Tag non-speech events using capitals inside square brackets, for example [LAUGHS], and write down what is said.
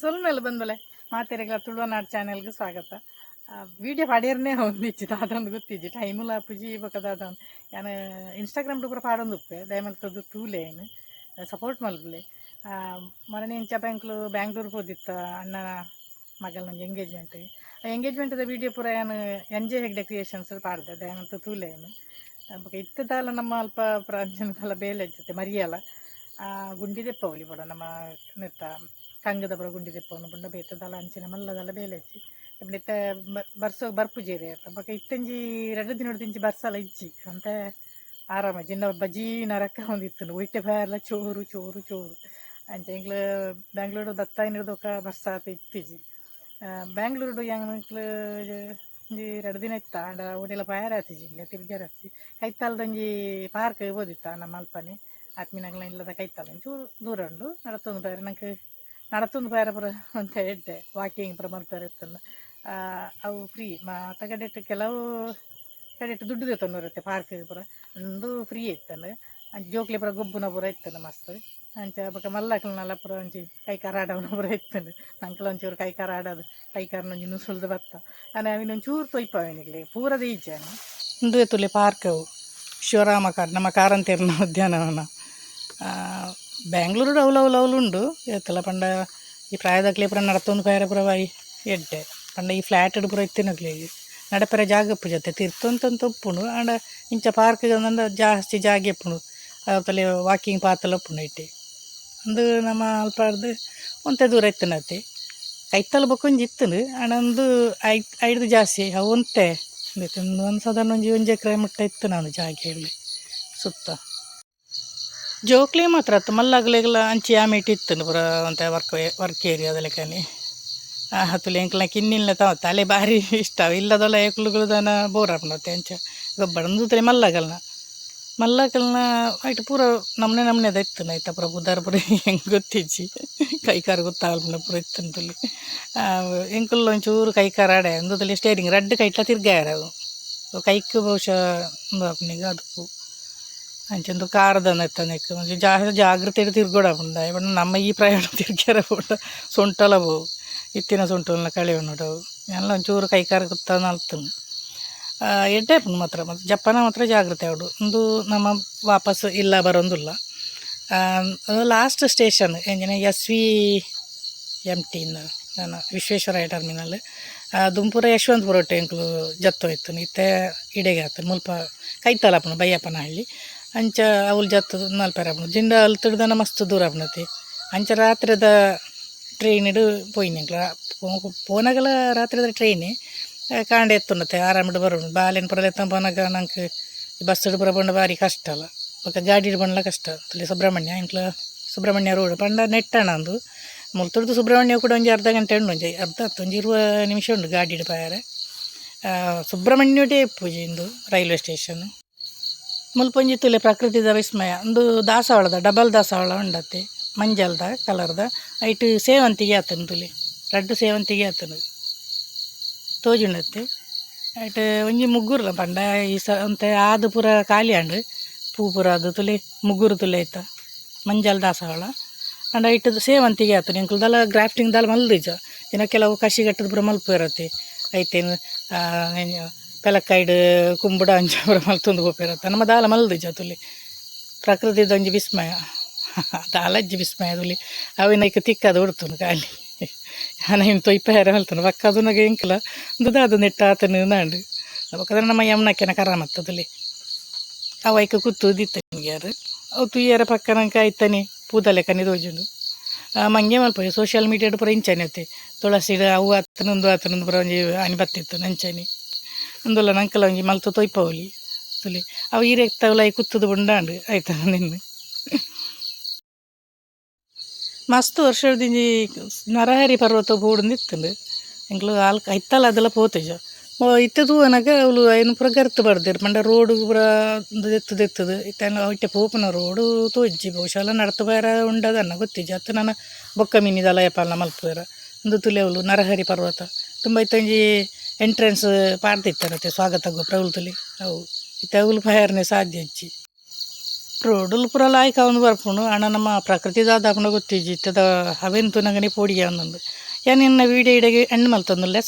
ಸೊಲ್ಮೆಲ್ಲ ಬಂದ್ಮೇಲೆ ಮಾತೆರೆಗಳ ತುಳುವನಾಡ್ ಚಾನೆಲ್ಗೆ ಸ್ವಾಗತ. ವಿಡಿಯೋ ಪಾಡ್ಯರ್ನೇ ಹೊಂದಿಚ್ಚಿ ಅದೊಂದು ಗೊತ್ತಿಜ್ಜಿ ಟೈಮುಲ ಅಪ್ಪುಜಿ ಬೇಕಾದ ಅದೊಂದು ಯಾನು ಇನ್ಸ್ಟಾಗ್ರಾಮ್ ಪೂರ ಪಾಡೊಂದು ಉಪ್ಪೆ. ದಯಮಲ್ತದ್ದು ತೂಲೆ ಏನು. ಸಪೋರ್ಟ್ ಮಲ್ಪುಲೆ ಮರಣ ಇಂಚ ಬ್ಯಾಂಕ್ಲು, ಬ್ಯಾಂಗ್ಳೂರ್ಗೆ ಹೋದಿತ್ತ ಅಣ್ಣನ ಮಗಲ ನಂಗೆ ಎಂಗೇಜ್ಮೆಂಟ್ ದ ವಿಡಿಯೋ ಪೂರ ಏನು ಎಂಜೆ ಹೆಗ್ಡೆ ಕ್ರಿಯೇಷನ್ಸ್ ಪಾಡ್ದೆ. ದಯಮಲ್ತ ತೂಲೆ ಏನು. ಬೊಕ ಇತ್ತದಲ್ಲ ನಮ್ಮ ಅಲ್ಪ ಪ್ರಾಂಜನದಲ್ಲ ಬೇಲೆ ಜೊತೆ ಮರಿಯಲ್ಲ. ಗುಂಡಿ ದೆಪ್ಪವಲಿ ಬಡ ನಮ್ಮ ನೆತ್ತ ಕಂಗದ ಬರ ಗುಂಡಿ ದೆಪ್ಪವನು ಬುಂಡ ಬೇತದಲ್ಲ ಅಂಚಿನ ಮಲ್ಲದಲ್ಲ ಬೇಲೆ ಹಚ್ಚಿ ಇತ್ತ ಬರ್ಸೋ, ಬರ್ಪುಜೇರಿ ಬಕ ಇತ್ತಂಜಿ ಎರಡು ದಿನ ತಿಂಚಿ ಬರ್ಸಲ್ಲ ಇಜ್ಜಿ ಅಂತ ಆರಾಮ, ಜಿನ್ನ ಬಜಿ ನರಕ ಹೊಂದಿತ್ತು. ಒಯ್ಟೆ ಬಾಯಲ್ಲ ಚೋರು ಚೋರು ಚೋರು ಅಂಚ ಎಂಗ್ಲು ಬ್ಯಾಂಗ್ಳೂರು ದತ್ತ ಇನ್ನಿಡ್ದೊಕ ಬರ್ಸಾತ ಇತ್ತಿಜಿ ಬ್ಯಾಂಗ್ಳೂರು ಒಂಜಿ ಎರಡು ದಿನ ಇತ್ತ ಆಂಡ ಒಡೆಲ ಪಾಯರ ಆತಿಜಿ ಇಲ್ಲ ತಿರ್ಗ್ಯಾರ ಆತಿ ಕೈತಾಲ್ದಂಜಿ ಪಾರ್ಕ್ ಓದಿತ್ತ ನಮ್ಮ ಅಲ್ಪನೆ. ಒಂಚೂರು ದೂರ ಉಂಡು. ನಡತೊಂದು ಬೇರೆ ನಂಗೆ ನಡತೊಂದು ಬೇರೆ ಬರ ಅಂತ ಹೇಳ್ದೆ ವಾಕಿಂಗ್ ಪುರ ಮಲ್ಪೇರೆ ಆ, ಅವು ಫ್ರೀ ಮಾತ ಕಡೆಟ್ ಕೆಲವು ಕಡೆಟ್ಟು ದುಡ್ಡು ದೇತಂದು ಬರುತ್ತೆ ಪಾರ್ಕ್ ಪುರ ಒಂದು ಫ್ರೀ ಇತ್ತಂದು. ಜೋಕ್ಲೆ ಪುರ ಗೊಬ್ಬುನ ಪುರ ಇತ್ತಂದು ಮಸ್ತ್. ಅಂಚ ಬಕ ಮಲ್ಲಕ್ಲನೆಲ್ಲ ಪುರ ಒಂಚಿ ಕೈ ಕಾರ ಆಡವನ ಪುರ ಇತ್ತಂದು. ನಂಕಲ ಒಂಚೂರು ಕೈ ಕಾರ ಆಡೋದು. ಕೈ ಕಾರ್ನ ಒಂಜಿ ನುಸುಳ್ದು ಬತ್ತ. ಅನ್ನ ಅವಿನ ಒಂಚೂರು ತೊಯ್ಪ ಅವನಿಗೆ ಪೂರದ ಈಚೆ ಒಂದು ಎತ್ತುಲೆ ಪಾರ್ಕ್ ಅವು. ಶಿವರಾಮ ಕಾರ್, ನಮ್ಮ ಕಾರಂತೇರಿನ ಉದ್ಯಾನವನ. ಅವಲು ಅವಲು ಅವಲು ಉಂಡು ಎತ್ತಲ್ಲ ಪಂಡ ಈ ಪ್ರಾಯದಾಗ್ಲೇ ಪುರ ನಡತೊಂದು ಪುರ ಬಾಯಿ ಎಡ್ಡೆ ಪಂಡ ಈ ಫ್ಲ್ಯಾಟ್ ಪುರ ಇತ್ತಿನಗ್ಲಿ ನಡಪೆರ ಜಾಗ ಉಪ್ಪು ಜೊತೆ ತಿರ್ತಂತಂತ ಉಪ್ಪುಂಡು ಆಂಡ ಇಂಚ ಪಾರ್ಕ್ ಒಂದೊಂದು ಜಾಸ್ತಿ ಜಾಗ ಎಪ್ಪುಂಡು ಅವತ್ತಲ್ಲಿ ವಾಕಿಂಗ್ ಪಾತಲ್ಲ ಉಪ್ಪುಂಡು ಇಟ್ಟಿ ಅಂದು ನಮ್ಮ ಅಲ್ಪಾರ್ದು ಒಂತೆ ದೂರ ಇತ್ತನತಿ ಕೈತಲ್ ಬೊಕೊಂಜಿ ಇತ್ತನು ಆಂಡ ಒಂದು ಐ ಐದು ಜಾಸ್ತಿ ಅವು ಒಂತೆ ಒಂದು ಸಾಧಾರಣ ಒಂಜಿ ಒಂಜಿ ಎಕರೆ ಮುಟ್ಟ ಇತ್ತು ನಾನು ಜಾಗ ಹೇಳಿ ಸುತ್ತ ಜೋಕ್ಲಿ ಮಾತ್ರ ಆತು ಮಲ್ಲಗಲೆಗ್ಲ ಅಂಚಿ ಆಮೇಟ್ ಇತ್ತು ಪುರ ಅಂತ ವರ್ಕ್ ವರ್ಕ್ ಏರಿಯಾದಲ್ಲಿ ಆ ಹತ್ತುಲೆ ಎಂಕ್ಲ ಕಿನ್ನಿಲ್ಲ ತಾವ, ತಲೆ ಭಾರಿ ಇಷ್ಟ. ಇಲ್ಲದಲ್ಲ ಏಕ್ಲುಗಳದನ ಬೋರ್ ಆಪ್ನತ್ತೆ ಅಂಚ. ಗೊಬ್ಬಡಂದು ತಲೆ ಮಲ್ಲಗಲ್ನ. ಮಲ್ಲಗಲ್ನ ಐಟ್ ಪೂರ ನಮ್ನೆ ನಮ್ನೆದ ಇತ್ತು ಐತ ಪೂರ ಬುಧಾರ ಪುರ [LAUGHS] ಹೆಂಗೆ ಗೊತ್ತಿಜ್ಜಿ. ಕೈಕಾರ ಗೊತ್ತಾಗಲ್ಪನ ಪೂರ ಇತ್ತಂತಲ್ಲಿ. ಎಂಕುಲ್ ಒಂಚೂರು ಕೈಕಾರ ಆಡೆ, ಅಂದದಲ್ಲಿ ಸ್ಟೇರಿಂಗ್ ರಡ್ಡ್ ಕೈಟ್ಲ ತಿರ್ಗಾರ ಅವು ಕೈಕ್ ಬಹುಶಃ, ಒಂದು ಅದಕ್ಕೂ ಅಂಚಂದು ಕಾರದ ನೆತ್ತನೆಕ್ ಜಾಸ್ತಿ ಜಾಗ್ರತೆ ತಿರ್ಗೋಡ ಇವನ್ ನಮ್ಮ ಈ ಪ್ರಯಾಣ ತಿರ್ಗ್ಯಾರ ಪುಂಡ ಸೊಂಟಲ ಬೋವು ಇತ್ತಿನ ಸೊಂಟಲ್ನ ಕಳೆ ಉಂಡು ಎಲ್ಲ ಒಂಚೂರು ಕೈಕಾರ ಅಲ್ತನು ಎಡ್ಡೆ ಮಾತ್ರ ಮತ್ತು ಜಪ್ಪನ ಮಾತ್ರ ಜಾಗ್ರತೆ ಅವಡು ಒಂದು ನಮ್ಮ ವಾಪಸ್ ಇಲ್ಲ ಬರೋಂದಿಲ್ಲ ಅದು ಲಾಸ್ಟ್ ಸ್ಟೇಷನ್ ಎಂಜಿನ ಎಸ್ ವಿ ಎಂ ಟಿನ ನಾನು ವಿಶ್ವೇಶ್ವರಯ್ಯ ಟರ್ಮಿನಲ್ ದುಂಪುರ ಯಶವಂತಪುರ ಟೆಂಕ್ಲು ಜತ್ತೋಯ್ತು ಇತ್ತೆ ಇಡೆಗೆ ಆತು ಮುಲ್ಪ ಕೈತಲಪ್ಪನ ಬೈಯಪ್ಪನ ಹಳ್ಳಿ ಅಂಚ ಅವಲ್ ಜತ್ತು ನಲ್ಪೆರಪ್ಪನ ಜಿಂಡ ಅಲ್ಲಿ ತಿಡ್ದನ ಮಸ್ತ್ ದೂರ ಆಪ್ನತಿ. ಅಂಚ ರಾತ್ರಿದ ಟ್ರೈನ್ ಇಡು ಪೋಯಿನಿಂಗ್ಲ ಪೋನಗಲ ರಾತ್ರಿದ ಟ್ರೈನ್ ಕಾಂಡೆ ಎತ್ತುನತ್ತೆ ಆರಾಮಿಡು ಬರೋಣ. ಬಾಲೆನ್ ಎತ್ತ ಪೋನಾಗ ನಂಗೆ ಬಸ್ ಇಡು ಪುರ ಬಂಡ ಭಾರಿ ಕಷ್ಟ ಅಲ್ಲ ಬೊಕ ಗಾಡಿ ಇಡು ಬಂಡ್ಲ ಕಷ್ಟ. ತಲೆ ಸುಬ್ರಹ್ಮಣ್ಯ ಇಂಕ್ಲ ಸುಬ್ರಹ್ಮಣ್ಯ ರೋಡ್. ಪಂಡ ನೆಟ್ಟಣ ಅಂದು. ಮುಲ್ತುಡ್ದು ಸುಬ್ರಹ್ಮಣ್ಯ ಕೂಡ ಒಂಜಿ ಅರ್ಧ ಗಂಟೆ ಉಂಡು ಒಂಜಿ. ಅರ್ಧ ಒಂಜಿ ಇರುವ ನಿಮಿಷ ಉಂಡು ಗಾಡಿ ಇಡು ಪಾಯಾರೆ. ಸುಬ್ರಹ್ಮಣ್ಯ ಡೇ ಪೂಜೆ ಇಂದು ರೈಲ್ವೆ ಸ್ಟೇಷನ್. ಮುಲ್ಪೊಂಜಿ ತುಲೆ ಪ್ರಕೃತಿದ ವಿಸ್ಮಯ ಒಂದು ದಾಸವಾಳದ, ಡಬಲ್ ದಾಸವಾಳ ಉಂಡತ್ತೆ. ಮಂಜಲ್ದ, ಕಲರ್ದ. ಐಟ್ ಸೇವಂತಿಗೆ ಆತನು ತುಲಿ. ರಡ್ಡು ಸೇವಂತಿಗೆ ಆತನು ತೋಜುಂಡತ್ತೆ ಐಟ್ ಒಂಜಿ ಮುಗ್ಗುರ್ಲ ಪಂಡ, ಈ ಸ, ಒಂತೆ ಆದು ಪೂರ ಖಾಲಿ ಅಂಡು ಪೂ ಪೂರ ಅದು ತುಲಿ, ಮುಗ್ಗುರು ತುಲೆ ಐತ. ಮಂಜಲ್ ದಾಸವಾಳ. ಅಂಡ್ ಐಟ್ ಸೇವಂತಿಗೆ ಆತನು. ಇಂಕ್ಲದಲ್ಲ ಗ್ರಾಫ್ಟಿಂಗ್ ದಾಲ ಮಲ್ದಿಜ ಇನ್ನು ಕೆಲವು ಕಸಿ ಗಟ್ಟದ ಪೂರ ಮಲ್ಪ ಇರತ್ತೆ. ಐತೇನು ಪೆಲಕ್ಕೈಡ್ ಕುಂಬುಡ ಅಂಚ ಪೂರ ಮಲ್ತೊಂದು ಹೋಪಿರತ್ತೆ ನಮ್ಮ ದಾಲ ಮಲ್ದಿಜ ತುಲಿ ಪ್ರಕೃತಿದ ಒಂಜಿ ವಿಸ್ಮಯ. [LAUGHS] ದಾಲಜ್ಜಿ ವಿಸ್ಮಯ ತುಲಿ ಅವಿನ ಈಗ ತಿಕ್ಕದು ಉಡ್ತುನು ಖಾಲಿ [LAUGHS] ಹಾನ ಇನ್ನು ತೊಯ್ಪಾರ ಮಲ್ತನು ಹೇಳ್ತಾನೆ ಪಕ್ಕ ಅದು ನಗೆ ಎಂಕಲ. ದುದ ಅದು ನೆಟ್ಟ ಆತನು ನಾಂಡು. ಪಕ್ಕದ ನಮ್ಮ ಯಮ್ನಕ್ಕೆನ ಕರ ಮತ್ತದಲ್ಲಿ ಅವ ಈಗ ಕೂತು ದಿತ್ತ ಯಾರು. ಅವು ತುಯ್ಯಾರ ಪಕ್ಕ ನಂಗೆ ಆಯ್ತಾನೆ. ಪೂದಲೆ ಕನಿ ತೋಜುಂಡು ಮಂಗೆ ಮಲ್ಪ. ಸೋಷಿಯಲ್ ಮೀಡಿಯಾಡ್ ಪೂರ ಇಂಚಾನೆ ಅತ್ತೆ. ತುಳಸಿ ಅವು ಆತನೊಂದು ಆತನೊಂದು ಪೂರ ಒಂಜಿ ಅನಿ ಬತ್ತಿತ್ತು ನಂಚಾನಿ. ಒಂದಲ್ಲ ನಂಕಲ ಒಂಜಿ ಮಲ್ತು ತೊಯ್ಪವಲಿ ತುಲಿ ಅವು ಈರೆಕ್ತವಲ ಐ ಕುತ್ತದು ಉಂಡಾಂಡು ಆಯ್ತಾ ನಿನ್ನ ಮಸ್ತ್ ವರ್ಷದಿಂಜಿ ನರಹರಿ ಪರ್ವತ ಬೂಡ್ಂದಿತ್ತಂಡು ಎಂಕ್ಲು ಆಲ್ ಐತ್ತಲ ಅದೆಲ್ಲ ಪೋತೆಜ ಇತ್ತದು ಅನಗ ಅವಳು ಏನು ಪೂರ ಗರ್ತು ಬರ್ದಿರ್ ಪಂಡ ರೋಡ್ ಪೂರ ದೆತ್ತದು ಎತ್ತದು ಇತ್ತ ಇಟ್ಟೆ ಪೋಪನ ರೋಡು ತೋಜ್ಜಿ ಬಹುಶಃ ನಡ್ತು ಬೇರ ಉಂಡದನ್ನ ಗೊತ್ತಿಜ್ಜಿ ಅತ್ತ ನಾನು ಬೊಕ್ಕ ಮೀನಿದಲ್ಲ ಯಪಾಲ ಮಲ್ಪುವೆರ ಒಂದು ತುಲೆ ಅವಳು ನರಹರಿ ಪರ್ವತ ತುಂಬ ಇತ್ತಂಜಿ ಎಂಟ್ರೆನ್ಸ್ ಪಾಡ್ದಿತ್ತಾರತ್ತೆ ಸ್ವಾಗತ ಪ್ರಗುಲ್ತಲಿ ಅವು ಇತ್ತ ಅವಳು ಫಯರ್ನೆ ಸಾಧ್ಯ ಅಜ್ಜಿ ರೋಡುಲು ಪುರ ಲಾಯ್ಕ ಅವನು ಬರ್ಪುಣು. ಅಣ್ಣ ನಮ್ಮ ಪ್ರಕೃತಿ ದಾದ ಆಪುಂಡ ಗೊತ್ತಿಜ್ಜಿ ಇತ್ತದ ಅವೆಂತು ನಂಗನೆ ಪೋಡಿಗೆ ಅವನೊಂದು ಇನ್ನ ವೀಡಿಯೋ ಇಡಗೆ ಎಂಡ್ ಮಲ್ತೊಂದುಲ್ಲೆ?